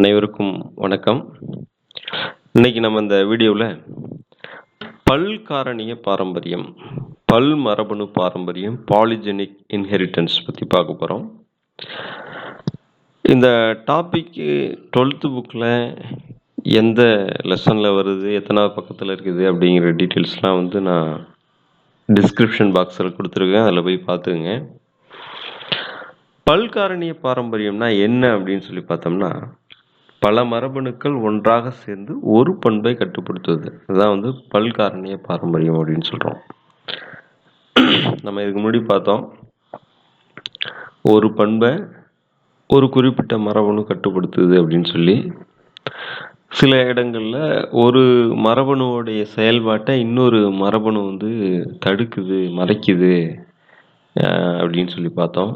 அனைவருக்கும் வணக்கம். இன்னைக்கு நம்ம இந்த வீடியோவில் பல்காரணிய பாரம்பரியம் பல் மரபணு பாரம்பரியம் பாலிஜெனிக் இன்ஹெரிட்டன்ஸ் பற்றி பார்க்க போகிறோம் இந்த டாபிக்கு டுவெல்த்து புக்கில் எந்த லெசனில் வருது எத்தனாவது பக்கத்தில் இருக்குது அப்படிங்கிற டீட்டெயில்ஸ்லாம் வந்து நான் டிஸ்கிரிப்ஷன் பாக்ஸில் கொடுத்துருக்கேன். அதில் போய் பார்த்துங்க பல்காரணிய பாரம்பரியம்னா என்ன அப்படின்னு சொல்லி பார்த்தோம்னா பல மரபணுக்கள் ஒன்றாக சேர்ந்து ஒரு பண்பை கட்டுப்படுத்துவது. அதுதான் வந்து பல்காரணிய பாரம்பரியம் அப்படின்னு சொல்கிறோம் நம்ம இதுக்கு முன்னாடி பார்த்தோம். ஒரு பண்பை ஒரு குறிப்பிட்ட மரபணு கட்டுப்படுத்துது அப்படின்னு சொல்லி. சில இடங்களில் ஒரு மரபணுவோடைய செயல்பாட்டை இன்னொரு மரபணு வந்து தடுக்குது மறைக்குது அப்படின்னு சொல்லி பார்த்தோம்.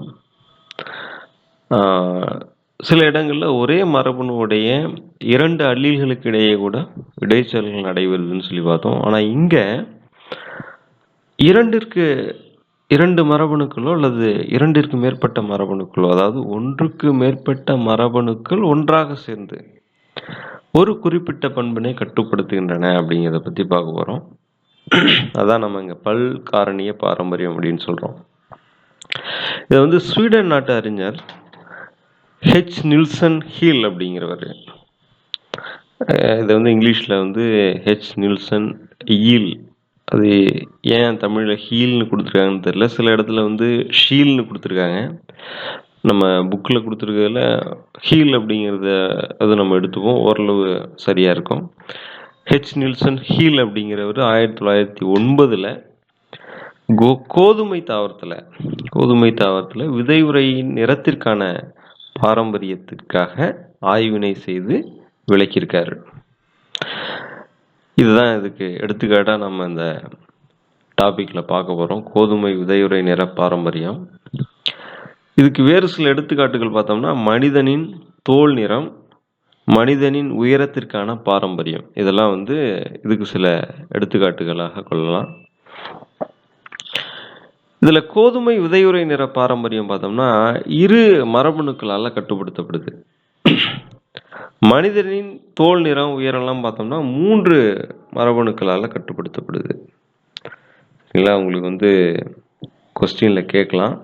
சில இடங்களில் ஒரே மரபணுவுடைய இரண்டு அல்லீல்களுக்கு இடையே கூட இடைச்சல்கள் நடைபெறுதுன்னு சொல்லி பார்த்தோம். ஆனால் இங்கே இரண்டிற்கு இரண்டு மரபணுக்களோ அல்லது இரண்டிற்கு மேற்பட்ட மரபணுக்களோ அதாவது ஒன்றுக்கு மேற்பட்ட மரபணுக்கள் ஒன்றாக சேர்ந்து ஒரு குறிப்பிட்ட பண்பினை கட்டுப்படுத்துகின்றன அப்படிங்கிறத பற்றி பார்க்க போகிறோம் அதான் நம்ம இங்கே பல் காரணிய பாரம்பரியம் அப்படின்னு சொல்கிறோம் இதை வந்து ஸ்வீடன் நாட்டு அறிஞர் ஹெச் நில்சன் ஹீல் அப்படிங்கிறவர். இது வந்து இங்கிலீஷில் வந்து ஹெச் நில்சன் ஈல் அது ஏன் தமிழில் ஹீல்னு கொடுத்துருக்காங்கன்னு தெரியல. சில இடத்துல வந்து ஷீல்னு கொடுத்துருக்காங்க. நம்ம புக்கில் கொடுத்துருக்கறதுல ஹீல் அப்படிங்கிறத அது நம்ம எடுத்துப்போம் ஓரளவு சரியாக இருக்கும். ஹெச் நில்சன் ஹீல் அப்படிங்கிறவர் ஆயிரத்தி தொள்ளாயிரத்தி ஒன்பதில் கோ கோதுமை தாவரத்தில் கோதுமை தாவரத்தில் விதை உரையின் நிறத்திற்கான பாரம்பரியத்திற்காக ஆய்வினை செய்து விளக்கியிருக்காரு. இதுதான் இதுக்கு எடுத்துக்காட்டாக நம்ம இந்த டாப்பிக்கில் பார்க்க போகிறோம் கோதுமை விதையுறை நிற பாரம்பரியம். இதுக்கு வேறு சில எடுத்துக்காட்டுகள் பார்த்தோம்னா மனிதனின் தோல் நிறம் மனிதனின் உயரத்திற்கான பாரம்பரியம். இதெல்லாம் வந்து இதுக்கு சில எடுத்துக்காட்டுகளாக கொள்ளலாம். இதில் கோதுமை விதையுறை நிற பாரம்பரியம் பார்த்தோம்னா இரு மரபணுக்களால் கட்டுப்படுத்தப்படுது. மனிதனின் தோல் நிறம் உயரம்லாம் பார்த்தோம்னா மூன்று மரபணுக்களால் கட்டுப்படுத்தப்படுது. சரிங்களா உங்களுக்கு வந்து கொஸ்டினில் கேட்கலாம்.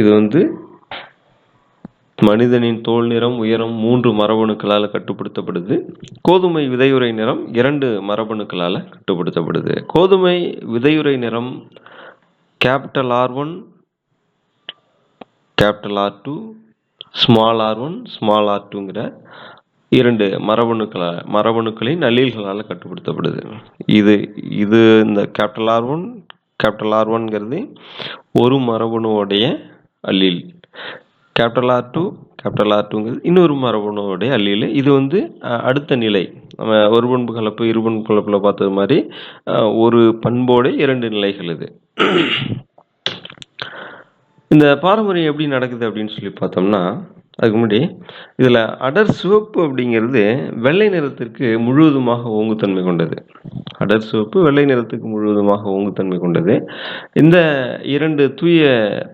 இது வந்து மனிதனின் தோல் நிறம் உயரம் மூன்று மரபணுக்களால் கட்டுப்படுத்தப்படுது. கோதுமை விதையுறை நிறம் இரண்டு மரபணுக்களால் கட்டுப்படுத்தப்படுது. கோதுமை விதையுறை நிறம் capital R one capital R two small R one small R டூங்கிற இரண்டு மரபணுக்களால் மரபணுக்களின் அல்லீல்களால் கட்டுப்படுத்தப்படுது. இது இது இந்த capital R one capital R ஒன்ங்கிறது ஒரு மரபணுவோடைய allele capital R two capital R டூங்கிறது இன்னொரு மரபணுவோடைய அல்லீல் இது வந்து அடுத்த நிலை. நம்ம ஒரு பண்பு கலப்பு இரு பண்பு கலப்பில் பார்த்தது மாதிரி ஒரு பண்போட இரண்டு நிலைகள் இது. இந்த பாரம்பரியம் எப்படி நடக்குது அப்படின்னு சொல்லி பார்த்தோம்னா அதுக்கு முன்னாடி இதில் அடர் சிவப்பு அப்படிங்கிறது வெள்ளை நிறத்திற்கு முழுவதுமாக ஓங்குத்தன்மை கொண்டது. அடர் சிவப்பு வெள்ளை நிறத்துக்கு முழுவதுமாக ஓங்குத்தன்மை கொண்டது. இந்த இரண்டு தூய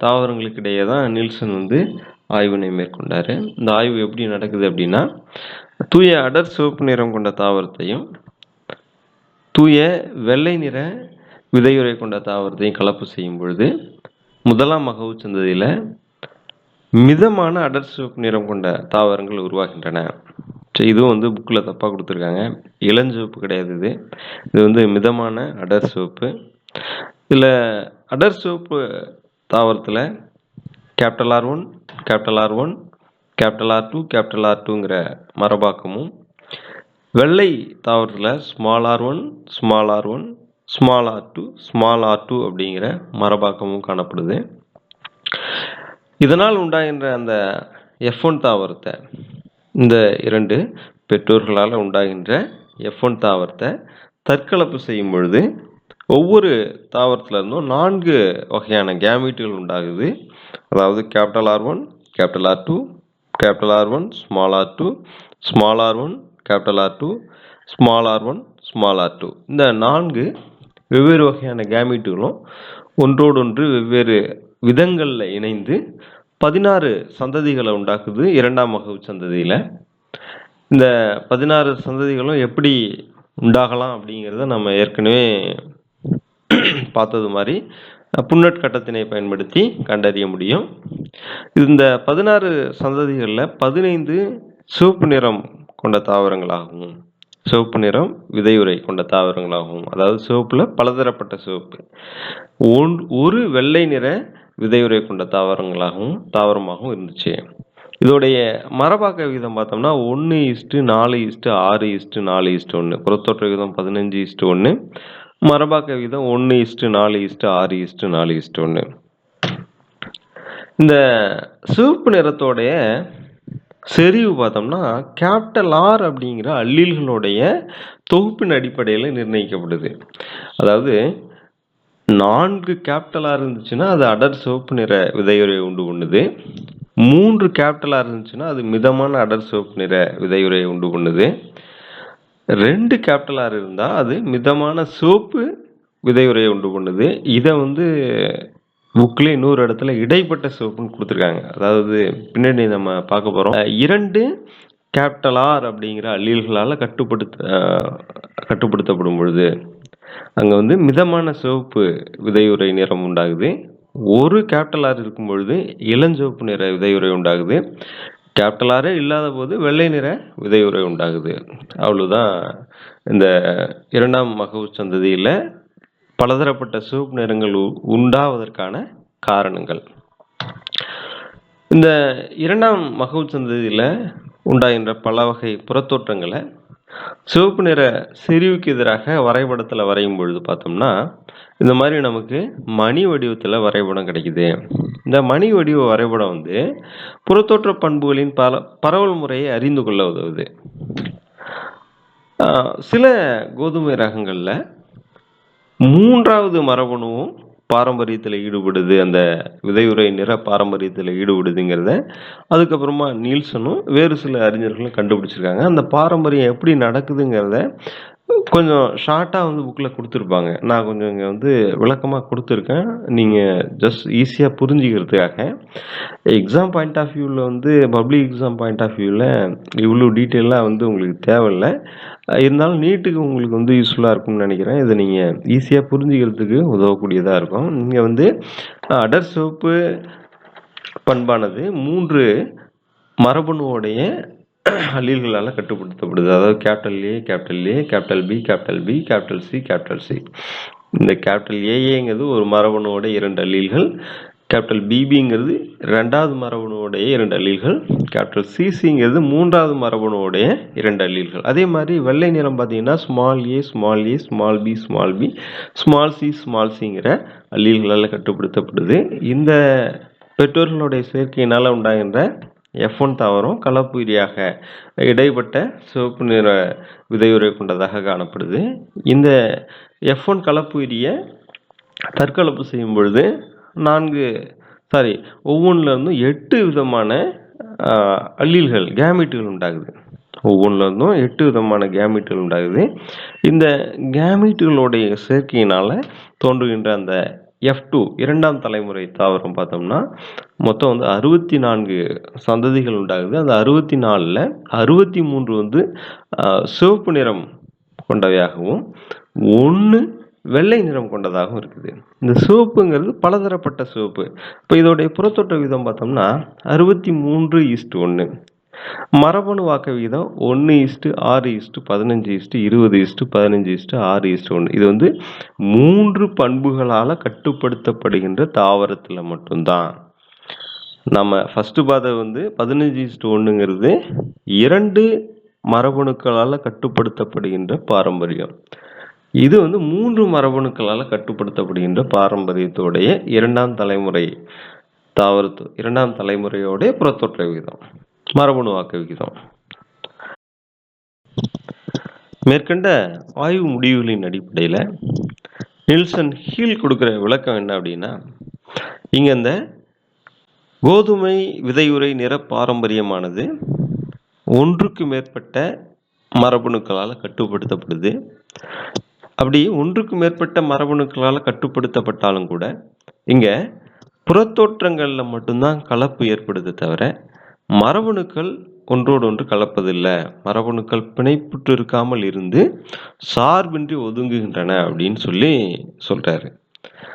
தாவரங்களுக்கு இடையே தான் நில்சன் வந்து ஆய்வினை மேற்கொண்டார். இந்த ஆய்வு எப்படி நடக்குது அப்படின்னா தூய அடர் சிவப்பு நிறம் கொண்ட தாவரத்தையும் தூய வெள்ளை நிற விதையுறை கொண்ட தாவரத்தையும் கலப்பு செய்யும் பொழுது முதலாம் மகவு சந்ததியில் மிதமான அடர் சிவப்பு நிறம் கொண்ட தாவரங்கள் உருவாகின்றன. ஸோ இதுவும் வந்து புக்கில் தப்பாக கொடுத்துருக்காங்க. இளஞ்சிவப்பு கிடையாது இது. இது வந்து மிதமான அடர் சிவப்பு. இதில் அடர் சிவப்பு தாவரத்தில் capital R one capital R one capital R two capital R டூங்கிற மரபாக்கமும் வெள்ளை தாவரத்தில் small R one small R one small R two small R two அப்படிங்கிற மரபாக்கமும் காணப்படுது. இதனால் உண்டாகின்ற அந்த எஃப் ஒன் தாவரத்தை இந்த இரண்டு பெற்றோர்களால் உண்டாகின்ற எஃப் ஒன் தாவரத்தை தற்கலப்பு செய்யும் பொழுது ஒவ்வொரு தாவரத்துலேருந்தும் நான்கு வகையான கேமீட்டுகள் உண்டாகுது. அதாவது capital R one capital R two capital R one small R two small R one capital R two small R one small R two இந்த நான்கு வெவ்வேறு வகையான கேமீட்டுகளும் ஒன்றோடொன்று வெவ்வேறு விதங்களில் இணைந்து பதினாறு சந்ததிகளை உண்டாக்குது இரண்டாம் வகை சந்ததியில். இந்த பதினாறு சந்ததிகளும் எப்படி உண்டாகலாம் அப்படிங்கிறத நம்ம ஏற்கனவே பார்த்தது மாதிரி புன்னட் கட்டத்தினை பயன்படுத்தி கண்டறிய முடியும். இந்த பதினாறு சந்ததிகளில் பதினைந்து சிவப்பு நிறம் கொண்ட தாவரங்களாகவும் சிவப்பு நிறம் விதையுறை கொண்ட தாவரங்களாகவும் அதாவது சிவப்பில் பலதரப்பட்ட சிவப்பு. ஒன் ஒரு வெள்ளை நிற விதையுரை கொண்ட தாவரங்களாகவும் தாவரமாகவும் இருந்துச்சு. இதோடைய மரபாக்க விகிதம் பார்த்தோம்னா ஒன்று இஸ்ட்டு நாலு இஸ்ட்டு ஆறு இஸ்ட்டு நாலு இஸ்ட்டு ஒன்று புறத்தோற்ற விகிதம் பதினஞ்சு இஸ்ட்டு ஒன்று மரபாக்க விகிதம் ஒன்று இஸ்ட்டு நாலு இஸ்ட்டு ஆறு இஸ்ட்டு நாலு இஸ்ட்டு ஒன்று இந்த சிவப்பு நிறத்தோடைய செறிவு பார்த்தோம்னா கேபிட்டல் ஆர் அப்படிங்கிற அல்லீல்களுடைய தொகுப்பின் அடிப்படையில் நிர்ணயிக்கப்படுது. அதாவது நான்கு கேப்டலாக இருந்துச்சுன்னா அது அடர் சிவப்பு நிற விதையுறையை உண்டு பண்ணுது. மூன்று கேப்டலாக இருந்துச்சுன்னா அது மிதமான அடர் சிவப்பு நிற விதையுறையை உண்டு பண்ணுது. ரெண்டு கேபிட்டல் இருந்தால் அது மிதமான சிவப்பு விதையுறையை உண்டு பண்ணுது. இதை வந்து புக்கில் இன்னொரு இடத்துல இடைப்பட்ட சிவப்புன்னு கொடுத்துருக்காங்க. அதாவது பின்னாடி நம்ம பார்க்க போகிறோம் இரண்டு கேபிட்டல் அப்படிங்கிற அல்லீல்களால் கட்டுப்படுத்த கட்டுப்படுத்தப்படும் பொழுது அங்கே வந்து மிதமான சிவப்பு விதையுறை நிறம் உண்டாகுது. ஒரு கேபிட்டல் ஆர் இருக்கும் பொழுது இளஞ்சிவப்பு நிற விதையுறை உண்டாகுது. கேபிட்டல் ஆரே இல்லாத போது வெள்ளை நிற விதையுறை உண்டாகுது. அவ்வளவுதான் இந்த இரண்டாம் மகவு சந்ததியில் பலதரப்பட்ட சிவப்பு நிறங்கள் உ- உண்டாவதற்கான காரணங்கள். இந்த இரண்டாம் மகவு சந்ததியில் உண்டாகின்ற பல வகை புறத்தோற்றங்களை சிவப்பு நிற செறிவுக்கு எதிராக வரைபடத்தில் வரையும் பொழுது பார்த்தோம்னா இந்த மாதிரி நமக்கு மணி வடிவத்தில் வரைபடம் கிடைக்குது. இந்த மணி வடிவ வரைபடம் வந்து புறத்தோற்ற பண்புகளின் பல பரவல் முறையை அறிந்து கொள்ள உதவுது. சில கோதுமை ரகங்களில் மூன்றாவது மரபணுவும் பாரம்பரியத்தில் ஈடுபடுது அந்த விதையுறை நிற பாரம்பரியத்தில் ஈடுபடுதுங்கிறத அதுக்கப்புறமா நீல்சனும் வேறு சில அறிஞர்களும் கண்டுபிடிச்சிருக்காங்க. அந்த பாரம்பரியம் எப்படி நடக்குதுங்கிறத கொஞ்சம் ஷார்ட்டாக வந்து புக்கில் கொடுத்துருப்பாங்க. நான் கொஞ்சம் இங்கே வந்து விளக்கமாக கொடுத்துருக்கேன். நீங்கள் ஜஸ்ட் ஈஸியாக புரிஞ்சுக்கிறதுக்காக. எக்ஸாம் பாயிண்ட் ஆஃப் வியூவில் வந்து பப்ளிக் எக்ஸாம் பாயிண்ட் ஆஃப் வியூவில் இவ்வளோ டீட்டெயிலாக வந்து உங்களுக்கு தேவையில்லை. இருந்தாலும் நீட்டுக்கு உங்களுக்கு வந்து யூஸ்ஃபுல்லாக இருக்கும்னு நினைக்கிறேன். இதை நீங்கள் ஈஸியாக புரிஞ்சுக்கிறதுக்கு உதவக்கூடியதாக இருக்கும். நீங்கள் வந்து அடர் சிவப்பு பண்பானது மூன்று மரபணுவோடைய அல்லீல்களால் கட்டுப்படுத்தப்படுது. அதாவது capital A capital A capital B capital B capital C capital C இந்த கேபிட்டல் ஏஏங்கிறது ஒரு மரபணுவோட இரண்டு அல்லீல்கள் கேபிட்டல் பிபிங்கிறது ரெண்டாவது மரபணுவோடைய இரண்டு அல்லீல்கள் கேபிட்டல் சிசிங்கிறது மூன்றாவது மரபணுவோடைய இரண்டு அல்லீல்கள் அதே மாதிரி வெள்ளை நிறம் பார்த்தீங்கன்னா small A small A small B small B small C small சிங்கிற அல்லீல்களால் கட்டுப்படுத்தப்படுது. இந்த பெற்றோர்களுடைய சேர்க்கையினால் உண்டாகின்ற எஃப் ஒன் தாவரம் கலப்புயிரியாக இடைப்பட்ட சிவப்பு நிற விதையுறை கொண்டதாக காணப்படுது. இந்த எஃப் ஒன் கலப்புயிரியை தற்கலப்பு செய்யும் பொழுது நான்கு சாரி ஒவ்வொன்றிலிருந்தும் எட்டு விதமான ஆஹ், அல்லீல்கள் கேமிட்டுகள் உண்டாகுது. ஒவ்வொன்றிலிருந்தும் எட்டு விதமான கேமிட்டுகள் உண்டாகுது. இந்த கேமிட்டுகளுடைய சேர்க்கையினால் தோன்றுகின்ற அந்த எஃப் டூ இரண்டாம் தலைமுறை தாவரம் பார்த்தோம்னா மொத்தம் வந்து அறுபத்தி நான்கு சந்ததிகள் உண்டாகுது. அந்த அறுபத்தி நாலில் அறுபத்தி மூன்று வந்து சிவப்பு நிறம் கொண்டவையாகவும் ஒன்று வெள்ளை நிறம் கொண்டதாகவும் இருக்குது. இந்த சிவப்புங்கிறது பலதரப்பட்ட சிவப்பு. இப்போ இதோடைய புறத்தோட்ட விதம் பார்த்தோம்னா அறுபத்தி மூன்று ஈஸ்ட் ஒன்று மரபணு வாக்கு விகிதம் ஒன்று ஈஸ்ட்டு ஆறு ஈஸ்ட்டு பதினஞ்சு ஈஸ்ட்டு இருபது ஈஸ்ட்டு பதினஞ்சு ஈஸ்ட்டு ஆறு ஈஸ்ட்டு ஒன்று இது வந்து மூன்று பண்புகளால் கட்டுப்படுத்தப்படுகின்ற தாவரத்தில் மட்டும்தான். நம்ம ஃபஸ்ட்டு பார்த்தது வந்து பதினஞ்சு ஈஸ்ட்டு ஒன்றுங்கிறது இரண்டு மரபணுக்களால் கட்டுப்படுத்தப்படுகின்ற பாரம்பரியம். இது வந்து மூன்று மரபணுக்களால் கட்டுப்படுத்தப்படுகின்ற பாரம்பரியத்தோடைய இரண்டாம் தலைமுறை தாவரத்து இரண்டாம் தலைமுறையோடைய புறத்தொற்றை விகிதம். மரபணு வாக்கு விகிதம் மேற்கண்ட ஆய்வு முடிவுகளின் அடிப்படையில் நில்சன் ஹீல் கொடுக்குற விளக்கம் என்ன அப்படின்னா இங்கே இந்த கோதுமை விதையுறை நிற பாரம்பரியமானது ஒன்றுக்கு மேற்பட்ட மரபணுக்களால் கட்டுப்படுத்தப்படுது. அப்படி ஒன்றுக்கு மேற்பட்ட மரபணுக்களால் கட்டுப்படுத்தப்பட்டாலும் கூட இங்கே புறத்தோற்றங்களில் மட்டும்தான் கலப்பு ஏற்படுதே தவிர, மரபணுக்கள் ஒன்றோடு ஒன்று கலப்பதில்ல. மரபணுக்கள் பிணைப்புற்று இருக்காமல் இருந்து, சார்பின்றி ஒதுங்குகின்றன அப்படின்னு சொல்லி சொல்கிறாரு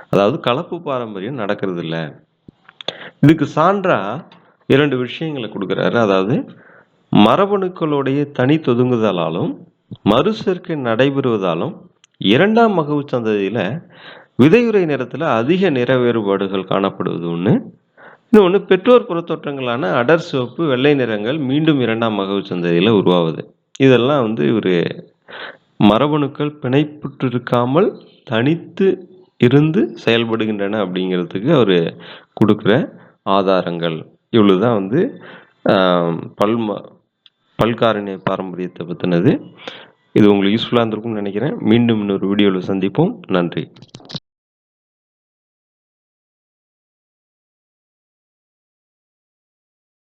அதாவது கலப்பு பாரம்பரியம் நடக்கிறதில்ல. இதுக்கு சான்றா இரண்டு விஷயங்களை கொடுக்குறாரு அதாவது மரபணுக்களுடைய தனி தொதுங்குதலாலும் மறுசேர்க்கை நடைபெறுவதாலும் இரண்டாம் மகவு சந்ததியில் விதையுறை நேரத்தில் அதிக நிற வேறுபாடுகள் காணப்படுவது ஒன்று இன்னொன்று பெற்றோர் புறத்தோற்றங்களான அடர் சிவப்பு, வெள்ளை நிறங்கள் மீண்டும் இரண்டாம் மகவுச் சந்ததியில் உருவாகுது இதெல்லாம் வந்து இவர் மரபணுக்கள் பிணைப்புற்றிருக்காமல் தனித்து இருந்து செயல்படுகின்றன அப்படிங்கிறதுக்கு அவர் கொடுக்குற ஆதாரங்கள். இவ்வளவுதான் வந்து அ பல்ம பல்காரணிய பாரம்பரியத்தை பற்றினது இது உங்களுக்கு யூஸ்ஃபுல்லாக இருந்திருக்கும்னு நினைக்கிறேன் மீண்டும் இன்னொரு வீடியோவில் சந்திப்போம். நன்றி.